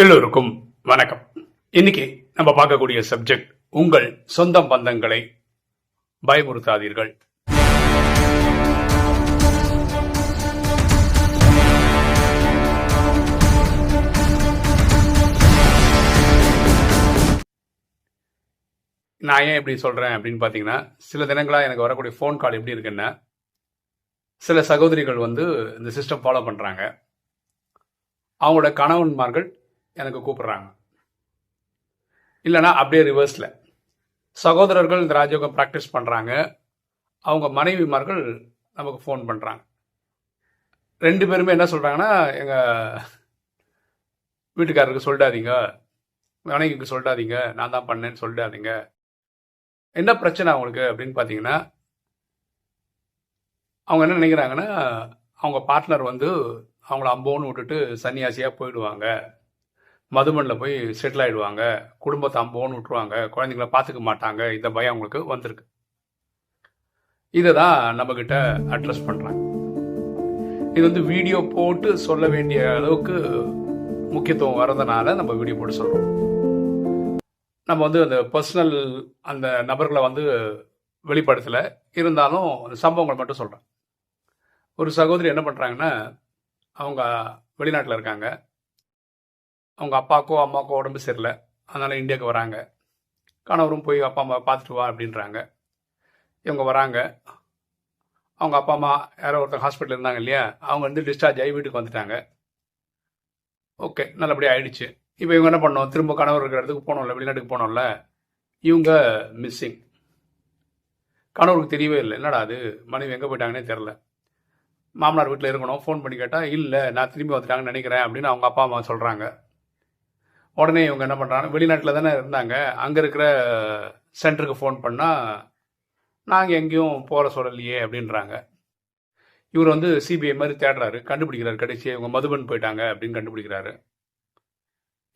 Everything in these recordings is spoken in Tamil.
எல்லோருக்கும் வணக்கம். இன்னைக்கு நம்ம பார்க்கக்கூடிய சப்ஜெக்ட் உங்கள் சொந்த பந்தங்களை பயமுறுத்தாதீர்கள். நான் ஏன் இப்படி சொல்றேன் அப்படின்னு பார்த்தீங்கன்னா சில தினங்களா எனக்கு வரக்கூடிய ஃபோன் கால் எப்படி இருக்குன்னா சில சகோதரிகள் வந்து இந்த சிஸ்டம் ஃபாலோ பண்றாங்க. அவங்களோட கணவன்மார்கள் எனக்கு கூப்பிடுறாங்க. இல்லைன்னா அப்படியே ரிவர்ஸில் சகோதரர்கள் இந்த ராஜயோகம் ப்ராக்டிஸ் பண்ணுறாங்க அவங்க மனைவிமார்கள் நமக்கு ஃபோன் பண்ணுறாங்க ரெண்டு பேருமே என்ன சொல்கிறாங்கன்னா எங்கள் வீட்டுக்காரருக்கு சொல்லிடாதீங்க. மனைவிக்கு சொல்லிடாதீங்க. நான் தான் பண்ணேன்னு சொல்லிடாதீங்க. என்ன பிரச்சனை அவங்களுக்கு அப்படின்னு பார்த்தீங்கன்னா அவங்க என்ன நினைக்கிறாங்கன்னா அவங்க பார்ட்னர் வந்து அவங்கள அம்போன்னு விட்டுட்டு சன்னியாசியாக போயிடுவாங்க. மதுமனில் போய் செட்டில் ஆகிடுவாங்க குடும்பத்தை அம்போன்னு விட்டுருவாங்க. குழந்தைங்கள பார்த்துக்க மாட்டாங்க. இந்த பயம் அவங்களுக்கு வந்திருக்கு. இதை தான் நம்மக்கிட்ட அட்ரஸ் பண்ணுறாங்க இது வந்து வீடியோ போட்டு சொல்ல வேண்டிய அளவுக்கு முக்கியத்துவம் வர்றதுனால நம்ம வீடியோ போட்டு சொல்கிறோம் நம்ம வந்து அந்த பர்சனல் அந்த நபர்களை வந்து வெளிப்படுத்தலை. இருந்தாலும் அந்த சம்பவங்களை மட்டும் சொல்கிறேன் ஒரு சகோதரி என்ன பண்ணுறாங்கன்னா அவங்க வெளிநாட்டில் இருக்காங்க. அவங்க அப்பாவுக்கோ அம்மாவுக்கோ உடம்பு சரியில்லை. அதனால் இந்தியாவுக்கு வராங்க. கணவரும் போய் அப்பா அம்மா பார்த்துட்டு வா அப்படின்றாங்க. இவங்க வராங்க. அவங்க அப்பா அம்மா யாரோ ஒருத்தர் ஹாஸ்பிட்டல் இருந்தாங்க இல்லையா? அவங்க வந்து டிஸ்சார்ஜ் ஆகி வீட்டுக்கு வந்துட்டாங்க. ஓகே நல்லபடியாக ஆயிடுச்சு. இப்போ இவங்க என்ன பண்ணோம் திரும்ப கணவர் இருக்கிற இடத்துக்கு போனோம்ல வெளிநாட்டுக்கு போனோம்ல இவங்க மிஸ்ஸிங் கணவருக்கு தெரியவே இல்லை. என்னடா அது? மனைவி எங்கே போயிட்டாங்கன்னே தெரில மாமனார் வீட்டில் இருக்கணும். ஃபோன் பண்ணி கேட்டால் இல்லை நான் திரும்பி வந்துட்டாங்கன்னு நினைக்கிறேன் அப்படின்னு அவங்க அப்பா அம்மா சொல்கிறாங்க உடனே இவங்க என்ன பண்ணுறாங்க வெளிநாட்டில் தானே இருந்தாங்க. அங்கே இருக்கிற சென்டருக்கு ஃபோன் பண்ணால் நாங்கள் எங்கேயும் போகிற சொல்லலையே அப்படின்றாங்க. இவர் வந்து சிபிஐ மாதிரி தேடுறாரு கண்டுபிடிக்கிறாரு கடைசி இவங்க மதுபன் போயிட்டாங்க அப்படின்னு கண்டுபிடிக்கிறாரு.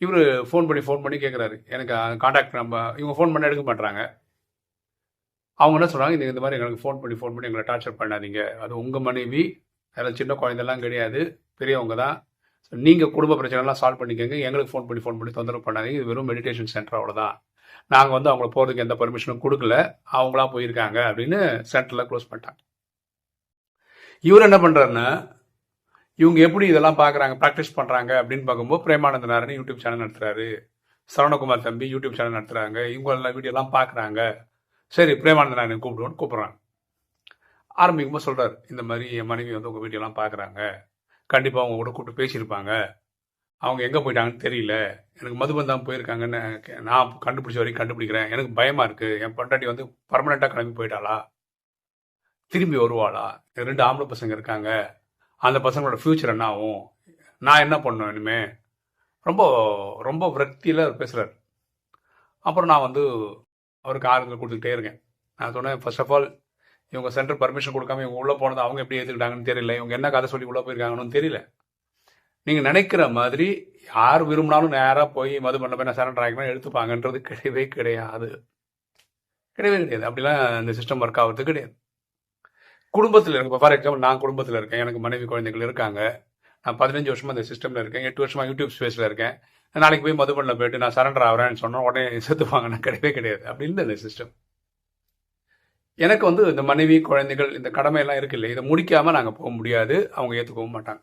இவர் ஃபோன் பண்ணி ஃபோன் பண்ணி கேட்குறாரு எனக்கு காண்டாக்ட் நம்ம இவங்க ஃபோன் பண்ண எடுக்க மாட்டாங்க அவங்க என்ன சொல்கிறாங்க இந்த இந்த மாதிரி எங்களுக்கு ஃபோன் பண்ணி ஃபோன் பண்ணி எங்களை டார்ச்சர் பண்ணாதீங்க. அது உங்கள் மனைவி அதில் சின்ன குழந்தைலாம் கிடையாது. பெரியவங்க தான். நீங்கள் குடும்ப பிரச்சனைலாம் சால்வ் பண்ணிக்கோங்க. எங்களுக்கு ஃபோன் பண்ணி ஃபோன் பண்ணி தொந்தரவு பண்ணாதீங்க. இது வெறும் மெடிடேஷன் சென்டர் அவ்வளோதான் நாங்கள் வந்து அவங்கள போகிறதுக்கு எந்த பர்மிஷனும் கொடுக்கல. அவங்களா போயிருக்காங்க அப்படின்னு சென்டரில் க்ளோஸ் பண்ணிட்டாங்க. இவர் என்ன பண்ணுறாருன்னா இவங்க எப்படி இதெல்லாம் பார்க்குறாங்க ப்ராக்டிஸ் பண்ணுறாங்க அப்படின்னு பார்க்கும்போது பிரேமானந்த நாராயணன் யூடியூப் சேனல் நடத்துகிறாரு சரவணகுமார் தம்பி யூடியூப் சேனல் நடத்துகிறாங்க இவங்க எல்லாம் வீடியோலாம் பார்க்குறாங்க சரி பிரேமானந்த நாராயணன் கூப்பிடுவோன்னு கூப்பிட்றாங்க. ஆரம்பிக்கும்போது சொல்கிறார் இந்த மாதிரி என் மனைவி வந்து உங்கள் வீடியோலாம் பார்க்குறாங்க கண்டிப்பாக அவங்க கூட கூப்பிட்டு பேசியிருப்பாங்க. அவங்க எங்கே போயிட்டாங்கன்னு தெரியல. எனக்கு மதுபந்தான் போயிருக்காங்கன்னு கே- நான் கண்டுபிடிச்ச வரைக்கும் கண்டுபிடிக்கிறேன். எனக்கு பயமாக இருக்குது என் பொண்டாட்டி வந்து பர்மனெண்ட்டாக கிளம்பி போயிட்டாளா? திரும்பி வருவாளா? ரெண்டு ஆம்பளை பசங்க இருக்காங்க. அந்த பசங்களோட ஃப்யூச்சர் என்ன ஆகும் நான் என்ன பண்ணணும் இனிமே? ரொம்ப ரொம்ப விரக்தியில் அவர் பேசுகிறார் அப்புறம் நான் வந்து அவருக்கு ஆறுதல் கொடுத்துக்கிட்டே இருக்கேன். நான் சொன்னேன் ஃபர்ஸ்ட் ஆஃப் ஆல் இவங்க சென்டர் பர்மிஷன் கொடுக்காம இவங்க உள்ளே போனது அவங்க எப்படி ஏற்றுக்கிட்டாங்கன்னு தெரியல. இவங்க என்ன கதை சொல்லி உள்ளே போயிருக்காங்கன்னு தெரியல. நீங்கள் நினைக்கிற மாதிரி யார் விரும்பினாலும் நேராக போய் மது பண்ண போய் நான் சரண்டர் ஆகிக்கணும் எடுத்துப்பாங்கன்றது கிடையவே கிடையாது. கிடையவே கிடையாது. அப்படிலாம் இந்த சிஸ்டம் ஒர்க் ஆகுறது கிடையாது. குடும்பத்தில் இருக்கு ஃபார் எக்ஸாம்பிள் நான் குடும்பத்தில் இருக்கேன். எனக்கு மனைவி குழந்தைகள் இருக்காங்க. நான் பதினஞ்சு வருஷமாக இந்த சிஸ்டமில் இருக்கேன். எட்டு வருஷமாக யூடியூப் ஸ்பேஸில் இருக்கேன். நாளைக்கு போய் மதுபண்ணில் போயிட்டு நான் சரண்டர் ஆகிறேன்னு சொன்னால் உடனே செத்துப்பாங்கன்னா கிடையவே கிடையாது. அப்படி இல்லை இந்த சிஸ்டம் எனக்கு வந்து இந்த மனைவி குழந்தைகள் இந்த கடமையெல்லாம் இருக்கு இல்லை இதை முடிக்காமல் நாங்கள் போக முடியாது. அவங்க ஏற்றுக்கவும் மாட்டாங்க.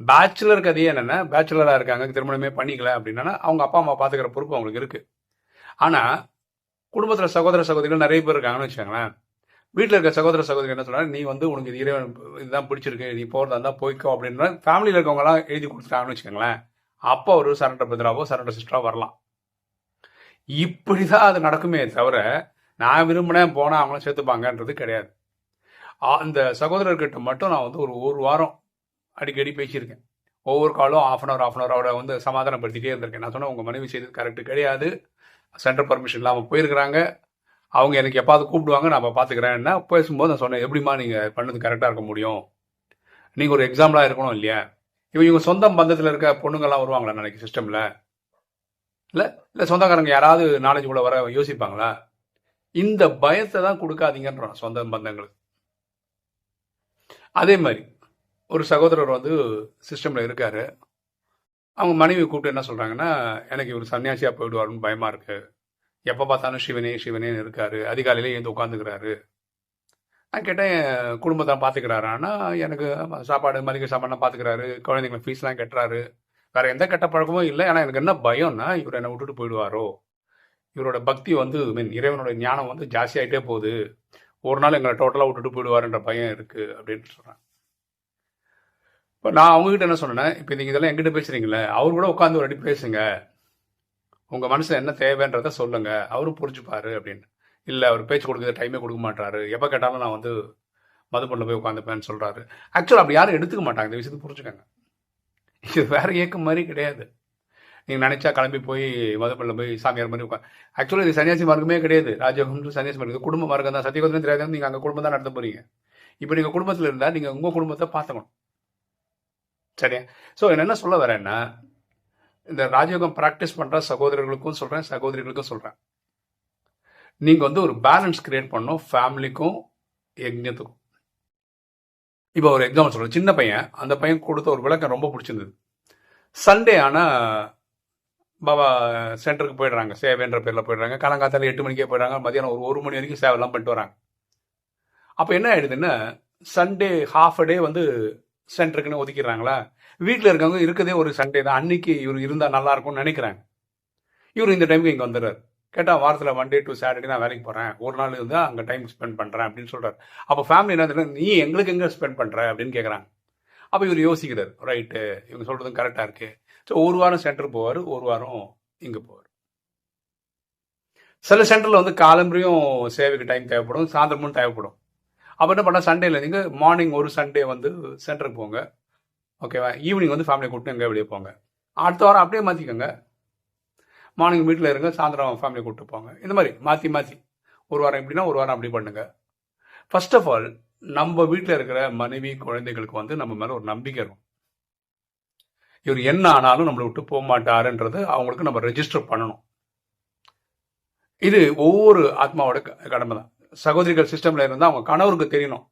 பேச்சுலர் கதையே என்னென்னா பேச்சுலராக இருக்காங்க திருமணமே பண்ணிக்கல அப்படின்னா அவங்க அப்பா அம்மா பார்த்துக்கிற பொறுப்பு அவங்களுக்கு இருக்குது ஆனால் குடும்பத்தில் சகோதர சகோதரிகள் நிறைய பேர் இருக்காங்கன்னு வச்சுக்கோங்களேன். வீட்டில் இருக்க சகோதர சகோதரி என்ன சொல்கிறாங்க நீ வந்து உனக்கு இது இறைவன் இதுதான் பிடிச்சிருக்கு. நீ போகிறதா இருந்தால் போய்க்கோ அப்படின்ற ஃபேமிலியில் இருக்கவங்கலாம் எழுதி கொடுத்துட்டாங்கன்னு வச்சுக்கோங்களேன். அப்போ ஒரு சரண்டர் பிரதராவோ சரண்டர் சிஸ்டராக வரலாம். இப்படி தான் அது நடக்குமே தவிர நான் விரும்பினேன் போனால் அவங்களும் சேர்த்துப்பாங்கன்றது கிடையாது. அந்த சகோதரர்கிட்ட மட்டும் நான் வந்து ஒரு ஒரு வாரம் அடிக்கடி பேசியிருக்கேன். ஒவ்வொரு காலும் half an hour half an hour அவரை வந்து சமாதானப்படுத்திட்டே இருந்திருக்கேன். நான் சொன்னேன் உங்கள் மனைவி செய்தது கரெக்ட் கிடையாது. சென்டர் பர்மிஷன் இல்லாமல் போயிருக்கிறாங்க. அவங்க எனக்கு எப்பாவது கூப்பிடுவாங்க நான் அப்போ பார்த்துக்கிறேன்னா பேசும்போது நான் சொன்னேன் எப்படிம்மா நீங்கள் பண்ணது கரெக்டாக இருக்க முடியும்? நீங்கள் ஒரு எக்ஸாம்பிளாக இருக்கணும் இல்லையா? இப்போ இவங்க சொந்த பந்தத்தில் இருக்க பொண்ணுங்கெல்லாம் வருவாங்களா நாளைக்கு சிஸ்டமில் இல்லை இல்லை சொந்தக்காரங்க யாராவது நாலேஜ் கூட வர யோசிப்பாங்களா? இந்த பயத்தை தான் கொடுக்காதீங்கன்றான் சொந்த பந்தங்களுக்கு. அதே மாதிரி ஒரு சகோதரர் வந்து சிஸ்டமில் இருக்காரு. அவங்க மனைவி கூப்பிட்டு என்ன சொல்கிறாங்கன்னா எனக்கு இவர் சன்னியாசியாக போயிடுவாருன்னு பயமாக இருக்குது எப்போ பார்த்தாலும் சிவனே சிவனேன்னு இருக்காரு. அதிகாலையிலே எழுந்து உட்காந்துக்கிறாரு நான் கேட்டேன் குடும்பத்தை பார்த்துக்கிறாரான்னா எனக்கு சாப்பாடு மளிகை சாப்பாடுலாம் பார்த்துக்கிறாரு. குழந்தைங்களை ஃபீஸ்லாம் கட்டுறாரு. வேறு எந்த கெட்ட பழக்கமும் இல்லை. ஆனால் எனக்கு என்ன பயம்னா இவர் என்னை விட்டுட்டு போயிடுவாரோ? இவரோட பக்தி வந்து மீன் இறைவனோட ஞானம் வந்து ஜாஸ்தியாயிட்டே போகுது. ஒரு நாள் எங்களை டோட்டலாக விட்டுட்டு போயிடுவாருன்ற பயம் இருக்குது அப்படின்னு சொல்கிறேன் இப்போ நான் அவங்ககிட்ட என்ன சொன்னேன் இப்போ நீங்கள் இதெல்லாம் எங்கிட்ட பேசுறீங்களே அவர் கூட உட்காந்து ஒரு அடி பேசுங்க. உங்கள் மனசில் என்ன தேவைன்றத சொல்லுங்க. அவரும் புரிஞ்சுப்பாரு அப்படின்னு. இல்லை அவர் பேச்சு கொடுக்குற டைமே கொடுக்க மாட்டாரு. எப்போ கேட்டாலும் நான் வந்து மதுபண்ணில் போய் உட்காந்துப்பேன்னு சொல்கிறாரு ஆக்சுவலாக அப்படி யாரும் எடுத்துக்க மாட்டாங்க. இந்த விஷயத்தை புரிஞ்சுக்கங்க. இது வேறு இயக்கம் மாதிரி கிடையாது. நீங்கள் நினைச்சா கிளம்பி போய் மதுபண்ணில் போய் சாமியார் மாதிரி உட்காந்து ஆக்சுவலாக இது சன்னியாசி மார்க்கமே கிடையாது. ராஜயோகம் சன்னியாசி மார்க்கம். குடும்ப மார்க்கம் தான். சத்தியகோதரம் தெரியாது நீங்கள் அங்கே குடும்பம் தான் நடத்த போறீங்க. இப்போ நீங்கள் குடும்பத்தில் இருந்தால் நீங்கள் உங்கள் குடும்பத்தை பார்த்துக்கணும். சரியா? ஸோ என்ன சொல்ல வரேன்னா இந்த ராஜயோகம் ப்ராக்டிஸ் பண்ணுற சகோதரர்களுக்கும் சொல்கிறேன் சகோதரிகளுக்கும் சொல்கிறேன் நீங்கள் வந்து ஒரு பேலன்ஸ் கிரியேட் பண்ணணும் ஃபேமிலிக்கும் யஜ்ஞத்துக்கும். இப்போ ஒரு எக்ஸாம்பிள் சொல்கிறேன் சின்ன பையன் அந்த பையன் கொடுத்த ஒரு விளக்கம் ரொம்ப பிடிச்சிருந்தது. சண்டே ஆனால் பாபா சென்டருக்கு போயிடுறாங்க. சேவைன்ற பேரில் போயிடுறாங்க. காலங்காத்தால எட்டு மணிக்கே போயிடுறாங்க. மதியானம் ஒரு ஒரு மணி வரைக்கும் சேவைலாம் பண்ணிட்டு வராங்க. அப்போ என்ன ஆயிடுதுன்னா சண்டே ஹாஃப் டே வந்து சென்டருக்குன்னு ஒதுக்கிடுறாங்களா? வீட்டில் இருக்கவங்க இருக்கதே ஒரு சண்டே தான். அன்னைக்கு இவர் இருந்தால் நல்லா இருக்கும்னு நினைக்கிறாங்க. இவர் இந்த டைமுக்கு இங்கே வந்துடுறாரு. கேட்டால் வாரத்தில் மண்டே டு சாட்டர்டே நான் வேலைக்கு போகிறேன் ஒரு நாள் இருந்தால் அங்கே டைம் ஸ்பெண்ட் பண்ணுறேன் அப்படின்னு சொல்கிறார் அப்போ ஃபேமிலி என்ன நீ எங்களுக்கு எங்கே ஸ்பெண்ட் பண்ணுற அப்படின்னு கேட்குறாங்க அப்போ இவர் யோசிக்கிறார். ரைட்டு இவங்க சொல்கிறதும் கரெக்டாக இருக்குது ஸோ ஒரு வாரம் சென்டர் போவார் ஒரு வாரம் இங்கே போவார். சில சென்டரில் வந்து காலம்பரையும் சேவைக்கு டைம் தேவைப்படும் சாயந்தரமும் தேவைப்படும். அப்போ என்ன பண்ணால் சண்டேல நீங்கள் மார்னிங் ஒரு சண்டே வந்து சென்டருக்கு போங்க. ஓகேவா ஈவினிங் வந்து ஃபேமிலியை கூப்பிட்டு எங்கே வெளியே போங்க. அடுத்த வாரம் அப்படியே மாற்றிக்கோங்க மார்னிங் வீட்டில் இருங்க சாயந்தரம் ஃபேமிலியை கூப்பிட்டு போங்க. இந்த மாதிரி மாற்றி மாற்றி ஒரு வாரம் எப்படின்னா ஒரு வாரம் அப்படி பண்ணுங்க. ஃபர்ஸ்ட் ஆஃப் ஆல் நம்ம வீட்டில் இருக்கிற மனைவி குழந்தைகளுக்கு வந்து நம்ம மேலே ஒரு நம்பிக்கை இருக்கும். இவர் என்ன ஆனாலும் நம்மளை விட்டு போக மாட்டாருன்றது அவங்களுக்கு நம்ம ரெஜிஸ்டர் பண்ணணும். இது ஒவ்வொரு ஆத்மாவோட க- கடமை தான் சகோதரிகள் சிஸ்டம்ல இருந்தால் அவங்க கணவருக்கு தெரியணும்.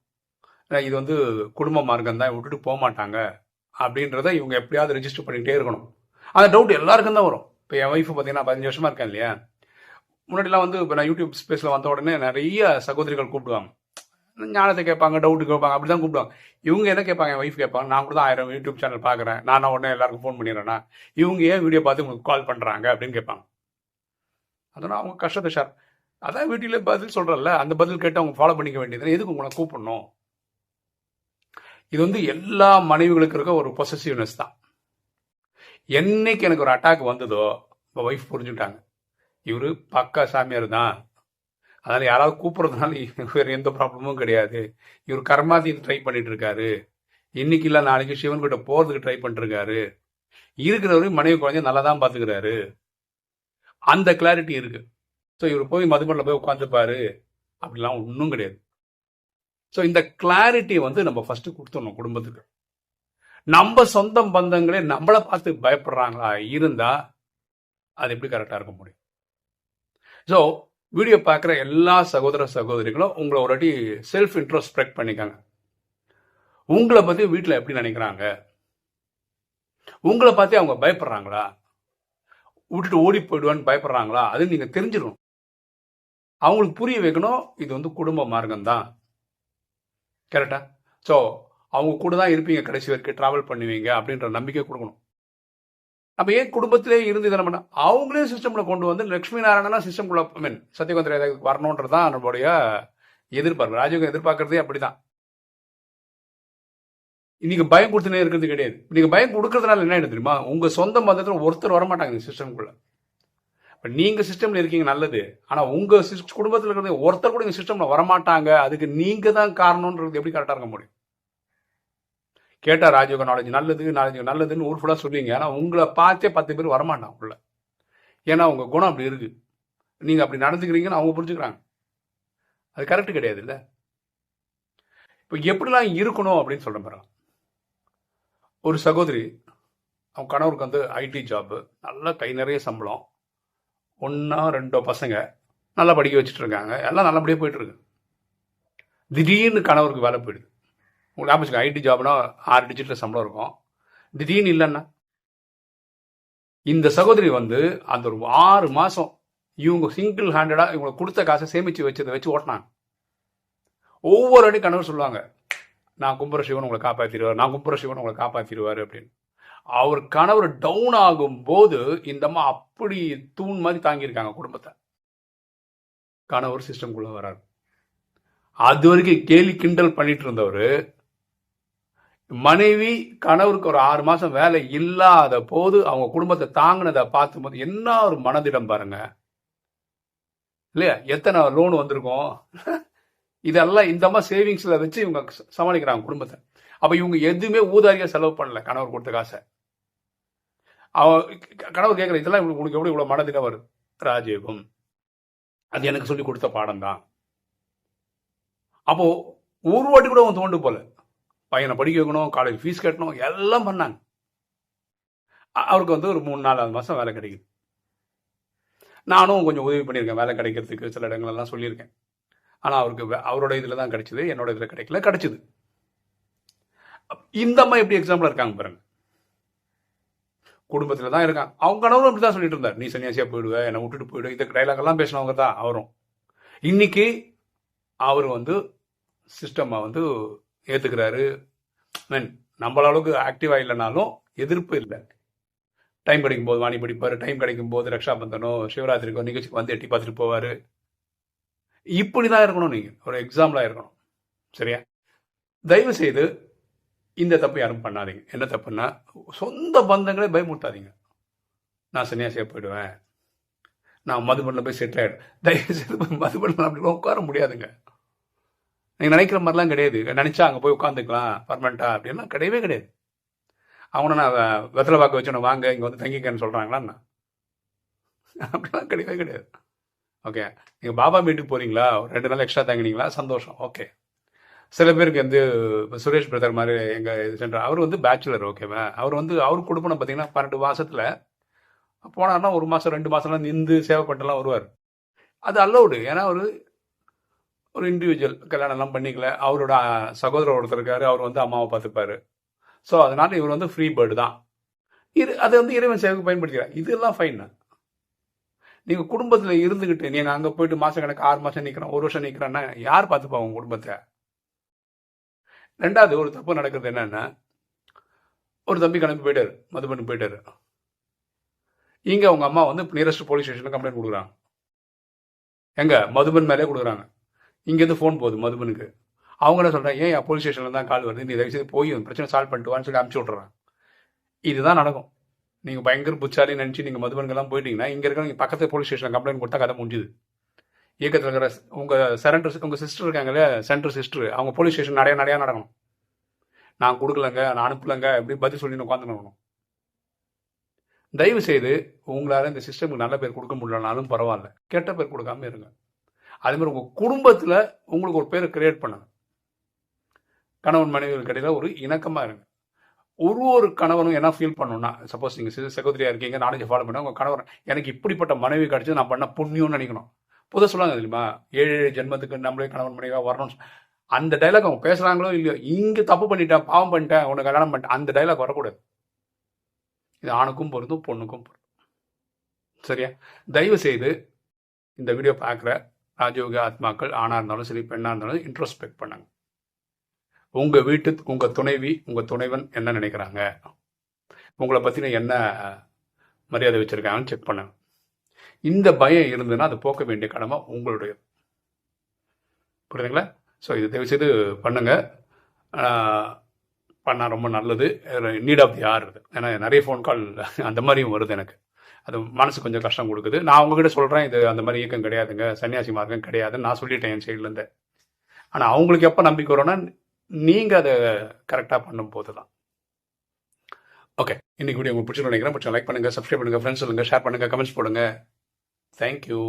ஏன்னா இது வந்து குடும்ப மார்க்கம் தான் விட்டுட்டு போக மாட்டாங்க அப்படின்றத இவங்க எப்படியாவது ரெஜிஸ்டர் பண்ணிக்கிட்டே இருக்கணும். அந்த டவுட் எல்லாருக்கும் தான் வரும். இப்போ என் ஒய்ஃப் பார்த்தீங்கன்னா பதினஞ்சு வருஷமா இருக்கேன் இல்லையா? முன்னாடிலாம் வந்து இப்போ நான் யூடியூப் ஸ்பேஸில் வந்த உடனே நிறைய சகோதரிகள் கூப்பிடுவாங்க. ஞானத்தை கேட்பாங்க டவுட்டு கேட்பாங்க அப்படி தான் கூப்பிடுவாங்க. இவங்க என்ன கேட்பாங்க? என் ஒய்ஃப் கேட்பாங்க. நான் கூட தான் ஆயிரம் யூடியூப் சேனல் பார்க்குறேன். நான் உடனே எல்லாருக்கும் ஃபோன் பண்ணிடுறேன்னா இவங்க ஏன் வீடியோ பார்த்து உங்களுக்கு கால் பண்ணுறாங்க அப்படின்னு கேட்பாங்க. அதனால் அவங்க கஷ்டத்தை ஷேர் அதான் வீட்டில் பதில் சொல்கிறல்ல அந்த பதில் கேட்டு அவங்க ஃபாலோ பண்ணிக்க வேண்டியது எதுக்கு உங்களை கூப்பிடணும்? இது வந்து எல்லா மனைவிகளுக்கு இருக்க ஒரு பொசசிவ்னஸ் தான். என்னைக்கு எனக்கு ஒரு அட்டாக் வந்ததோ இப்போ ஒய்ஃப் புரிஞ்சுட்டாங்க இவர் பக்கா சாமியார் தான். அதனால் யாராவது கூப்பிட்றதுனால வேறு எந்த ப்ராப்ளமும் கிடையாது. இவர் கர்மாதி ட்ரை பண்ணிட்டு இருக்காரு இன்னைக்கு இல்லை நாளைக்கு சிவன் கிட்ட போகிறதுக்கு ட்ரை பண்ணிட்டுருக்காரு. இருக்கிறவரையும் மனைவி குழந்தைய நல்லா தான் பார்த்துக்கிறாரு. அந்த கிளாரிட்டி இருக்கு. ஸோ இவர் போய் மதுமரில் போய் உட்காந்துப்பாரு அப்படிலாம் ஒன்றும் கிடையாது. ஸோ இந்த கிளாரிட்டி வந்து நம்ம ஃபஸ்ட்டு கொடுத்துடணும் குடும்பத்துக்கு. நம்ம சொந்த பந்தங்களே நம்மளை பார்த்து பயப்படுறாங்களா? இருந்தால் அது எப்படி கரெக்டாக இருக்க முடியும்? ஸோ வீடியோ பார்க்குற எல்லா சகோதர சகோதரிகளும் உங்களை ஒரு வாட்டி செல்ஃப் இன்ட்ரோஸ்பெக்ட் பண்ணிக்கோங்க. உங்களை பற்றி வீட்டில் எப்படி நினைக்கிறாங்க? உங்களை பார்த்து அவங்க பயப்படுறாங்களா? விட்டுட்டு ஓடி போயிடுவான்னு பயப்படுறாங்களா? அது நீங்கள் தெரிஞ்சிடணும் அவங்களுக்கு புரிய வைக்கணும் இது வந்து குடும்ப மார்க்கம் தான் கரெக்டா ஸோ அவங்க கூட தான் இருப்பீங்க கடைசி வரைக்கும் ட்ராவல் பண்ணுவீங்க அப்படின்ற நம்பிக்கை கொடுக்கணும். நம்ம ஏன் குடும்பத்திலே இருந்து இதை நம்ம அவங்களே சிஸ்டம்ல கொண்டு வந்து லட்சுமி நாராயணனா சிஸ்டம்குள்ள ஐ மீன் சத்யகந்திர வரணுன்றது தான் நம்மளுடைய எதிர்பார்ப்பு. ராஜயோகம் எதிர்பார்க்கறதே அப்படிதான். இன்னைக்கு பயம் கொடுத்துனே இருக்கிறது கிடையாது. நீங்க பயம் கொடுக்கறதுனால என்ன தெரியுமா? உங்க சொந்த மதத்தில் ஒருத்தர் வரமாட்டாங்க இந்த சிஸ்டம்குள்ள இப்ப நீங்க சிஸ்டம்ல இருக்கீங்க நல்லது. ஆனா உங்க குடும்பத்தில் இருக்கிறது ஒருத்தர் கூட இந்த சிஸ்டம்ல வரமாட்டாங்க. அதுக்கு நீங்க தான் காரணம்ன்றது எப்படி கரெக்டா இருக்க முடியும்? கேட்டால் ராஜயோக நாலேஜ் நல்லது நாலேஜ் நல்லதுன்னு ஊர் ஃபுல்லாக சொல்லுவீங்க. ஆனா உங்களை பார்த்தே பத்து பேர் வரமாட்டான் உள்ள. ஏன்னா உங்கள் குணம் அப்படி இருக்கு. நீங்கள் அப்படி நடந்துக்கிறீங்கன்னு அவங்க புரிஞ்சுக்கிறாங்க. அது கரெக்டு கிடையாது இல்லை? இப்போ எப்படிலாம் இருக்கணும் அப்படின்னு சொல்ல பாருங்க. ஒரு சகோதரி அவங்க கணவருக்கு வந்து ஐடி ஜாப்பு நல்ல கை நிறைய சம்பளம். ஒன்றா ரெண்டோ பசங்க நல்லா படிக்க வச்சுட்டு இருக்காங்க. எல்லாம் நல்லபடியாக போயிட்டுருக்கு திடீர்னு கணவருக்கு வேலை போயிடுது. உங்களுக்கு ஞாபகம் ஐடி ஜாப்னா ஆறு டிஜிட்டில் சம்பளம் இருக்கும். திடீர்னு இல்லைன்னா இந்த சகோதரி வந்து அந்த ஒரு ஆறு மாதம் இவங்க சிங்கிள் ஹேண்டடாக இவங்களுக்கு கொடுத்த காசை சேமித்து வச்சதை வச்சு ஓட்டினாங்க. ஒவ்வொரு அடி கணவர் சொல்லுவாங்க நான் கும்புற சிவன் உங்களை காப்பாற்றிடுவார் நான் கும்புற சிவன் உங்களை காப்பாற்றிடுவார் அப்படின்னு. அவர் கணவர் டவுன் ஆகும் போது இந்த அம்மா அப்படி தூண் மாதிரி தாங்கியிருக்காங்க குடும்பத்தை. கணவர் சிஸ்டம்குள்ளே வராரு. அது வரைக்கும் கேலி கிண்டல் பண்ணிட்டு இருந்தவர் மனைவி கணவருக்கு ஒரு ஆறு மாசம் வேலை இல்லாத போது அவங்க குடும்பத்தை தாங்கினதை பார்த்தும்போது என்ன ஒரு மனதிடம் பாருங்க. இல்லையா? எத்தனை லோன் வந்திருக்கும்? இதெல்லாம் இந்த மாதிரி சேவிங்ஸ்ல வச்சு இவங்க சமாளிக்கிறாங்க குடும்பத்தை. அப்ப இவங்க எதுவுமே ஊதாரியா செலவு பண்ணல கணவர் கொடுத்த காசை. அவ கணவர் கேட்குற இதெல்லாம் உனக்கு எப்படி இவ்வளவு மனதிடம் வருது ராஜயோகம் அது எனக்கு சொல்லி கொடுத்த பாடம் தான். அப்போ ஒரு வாட்டி கூட அவன் தோண்டு போல. பையனை படிக்க வைக்கணும் காலேஜ் ஃபீஸ் கட்டணும் எல்லாம் பண்ணாங்க. அவருக்கு வந்து ஒரு மூணு நாலாவது மாதம் வேலை கிடைக்குது. நானும் கொஞ்சம் உதவி பண்ணியிருக்கேன் வேலை கிடைக்கிறதுக்கு சில இடங்கள்லாம் சொல்லியிருக்கேன். ஆனால் அவருக்கு அவரோட இதில் தான் கிடைச்சிது என்னோட இதில் கிடைக்கல கிடைச்சிது. இந்த அம்மா எப்படி எக்ஸாம்பிள் இருக்காங்க பாருங்க. குடும்பத்தில் தான் இருக்காங்க. அவங்க கணவரும் அப்படி தான் சொல்லிட்டு இருந்தார். நீ சன்னியாசியாக போயிடுவேன் என்னை விட்டுட்டு போயிடு. இந்த டைலாக்லாம் பேசினவங்க தான் அவரும். இன்னைக்கு அவர் வந்து சிஸ்டமாக வந்து ஏற்றுக்கிறாரு நம்மள அளவுக்கு ஆக்டிவாக இல்லைனாலும் எதிர்ப்பு இல்லை. டைம் கிடைக்கும் போது வாணி படிப்பார். டைம் கிடைக்கும் போது ரக்ஷா பந்தனோ சிவராத்திரிக்கோ நிகழ்ச்சிக்கு வந்து எட்டி பார்த்துட்டு போவார். இப்படி தான் இருக்கணும் நீங்கள் ஒரு எக்ஸாம்பிளாக இருக்கணும். சரியா? தயவு செய்து இந்த தப்பு யாரும் பண்ணாதீங்க. என்ன தப்புன்னா சொந்த பந்தங்களே பயமுட்டாதீங்க நான் சன்னியாசியாக போயிடுவேன். நான் மதுபனில் போய் செட்டில் ஆகிடும் தயவு செய்து மதுபனில் அப்படி உட்கார முடியாதுங்க. நீங்கள் நினைக்கிற மாதிரிலாம் கிடையாது. நினச்சா அங்கே போய் உட்காந்துக்கலாம் பர்மனெண்ட்டாக அப்படின்னா கிடையவே கிடையாது. அவனை நான் வெத்தலை பார்க்க வச்சு வாங்க இங்கே வந்து தங்கிக்கன்னு சொல்கிறாங்களான்னா அப்படிலாம் கிடையவே கிடையாது. ஓகே நீங்கள் பாபா வீட்டுக்கு போகிறீங்களா ஒரு ரெண்டு நாள் எக்ஸ்ட்ரா தங்கினீங்களா? சந்தோஷம். ஓகே சில பேருக்கு வந்து சுரேஷ் பிரதர் மாதிரி எங்கள் இது சென்ற அவர் வந்து பேச்சுலர் ஓகேவா அவர் வந்து அவர் கொடுப்பணும் பார்த்தீங்கன்னா பன்னெண்டு மாதத்தில் போனார்னா ஒரு மாதம் ரெண்டு மாதம்லாம் நின்று சேவைப்பட்டுலாம் வருவார். அது அலௌடு ஏன்னா அவர் ஒரு இண்டிவிஜுவல் கல்யாணம்லாம் பண்ணிக்கல. அவரோட சகோதரர் ஒருத்தர் இருக்காரு. அவர் வந்து அம்மாவை பார்த்துப்பாரு. ஸோ அதனால இவர் வந்து ஃப்ரீ பேர்டு தான். இது அதை வந்து இறைவன் சேவைக்கு பயன்படுத்திக்கிறார். இதெல்லாம் ஃபைன் நீங்கள் குடும்பத்தில் இருந்துக்கிட்டு நீங்கள் அங்கே போயிட்டு மாதம் கணக்கு ஆறு மாதம் நிற்கிறோம் ஒரு வருஷம் நிற்கிறேன்னா யார் பார்த்துப்பா உங்கள் குடும்பத்தை? ரெண்டாவது ஒரு தப்பு நடக்கிறது என்னென்னா ஒரு தம்பி கிளம்பி போயிட்டார் மதுபண்ணி போயிட்டார். இங்கே அவங்க அம்மா வந்து நியரஸ்ட் போலீஸ் ஸ்டேஷனில் கம்ப்ளைண்ட் கொடுக்குறாங்க. எங்க? மதுபன் மேலே கொடுக்குறாங்க. இங்கேருந்து ஃபோன் போகுது மதுபனுக்கு அவங்கள சொல்கிறாங்க ஏன் போலீஸ் ஸ்டேஷனில் தான் கால் வருது? நீ தயவுசெய்து போய் பிரச்சனை சால்வ் பண்ணிட்டுவான்னு சொல்லி அனுப்பிச்சி விட்றாங்க இதுதான் நடக்கும். நீங்கள் பயங்கர புச்சாலி நினச்சி நீங்கள் மதுபனுக்கெல்லாம் போயிட்டீங்கன்னா இங்கே இருக்கிற நீங்கள் பக்கத்து போலீஸ் ஸ்டேஷனில் கம்ப்ளைண்ட் கொடுத்தா கதை முடிஞ்சுது. இயக்கத்தில் இருக்கிற உங்கள் சரண்டர் உங்கள் சிஸ்டர் இருக்காங்களே சென்டர் சிஸ்டர் அவங்க போலீஸ் ஸ்டேஷன் நிறையா நிறையா நடக்கணும். நான் கொடுக்கலங்க நான் அனுப்பலங்க எப்படி பதில் சொல்லி உட்காந்துருக்கணும் தயவு செய்து உங்களால் இந்த சிஸ்டமுக்கு நல்ல பேர் கொடுக்க முடியலனாலும் பரவாயில்ல. கெட்ட பேர் கொடுக்காம இருங்க. அதே மாதிரி உங்கள் குடும்பத்தில் உங்களுக்கு ஒரு பேரை கிரியேட் பண்ணுங்க. கணவன் மனைவிகளுக்கு இடையில ஒரு இணக்கமாக இருங்க. ஒரு ஒரு கணவனும் என்ன ஃபீல் பண்ணணும்னா சப்போஸ் நீங்கள் சகோதரியாக இருக்கீங்க நாலேஜ் ஃபாலோ பண்ண உங்கள் கணவர் எனக்கு இப்படிப்பட்ட மனைவி கிடச்சி நான் பண்ண புண்ணியம்னு நினைக்கணும். புதை சொல்லுவாங்க தெரியுமா ஏழு ஏழு ஜென்மத்துக்கு நம்மளே கணவன் மனைவியாக வரணும்னு. அந்த டைலாக் அவங்க பேசுகிறாங்களோ இல்லையோ இங்கே தப்பு பண்ணிட்டேன் பாவம் பண்ணிட்டேன் உனக்கு கல்யாணம் பண்ணிட்டேன் அந்த டைலாக் வரக்கூடாது. இது ஆணுக்கும் பொருந்தும் பொண்ணுக்கும் பொருந்தும். சரியா? தயவு செய்து இந்த வீடியோ பார்க்குற ராஜயோக ஆத்மாக்கள் ஆணாக இருந்தாலும் சரி பெண்ணாக இருந்தாலும் இன்ட்ரோஸ்பெக்ட் பண்ணுங்க. உங்கள் வீட்டு உங்கள் துணைவி உங்கள் துணைவன் என்ன நினைக்கிறாங்க? உங்களை பற்றின என்ன மரியாதை வச்சுருக்காங்கன்னு செக் பண்ணுங்க. இந்த பயம் இருந்ததுன்னா அதை போக்க வேண்டிய கடமை உங்களுடைய புரியுதுங்களா? ஸோ இது தயவுசெய்து பண்ணுங்கள் பண்ணால் ரொம்ப நல்லது. நீட் ஆஃப் தி ஆர் ஏன்னா நிறைய ஃபோன் கால் அந்த மாதிரியும் வருது எனக்கு. அது மனசு கொஞ்சம் கஷ்டம் கொடுக்குது. நான் உங்ககிட்ட சொல்கிறேன் இது அந்த மாதிரி இயக்கம் கிடையாதுங்க சன்னியாசி மார்க்கம் கிடையாதுன்னு நான் சொல்லிட்டேன் என் சைட்லேருந்து ஆனால் அவங்களுக்கு எப்போ நம்பிக்கை வரும்னா நீங்கள் அதை கரெக்டாக பண்ணும் போது தான். ஓகே இன்னைக்கு வீடியோ உங்களுக்கு பிடிச்சிருக்கோம் நினைக்கிறேன். பிடிச்ச லைக் பண்ணுங்கள் சப்ஸ்கிரைப் பண்ணுங்கள் ஃப்ரெண்ட்ஸ் சொல்லுங்கள் ஷேர் பண்ணுங்கள் கமெண்ட்ஸ் போடுங்க. தேங்க்யூ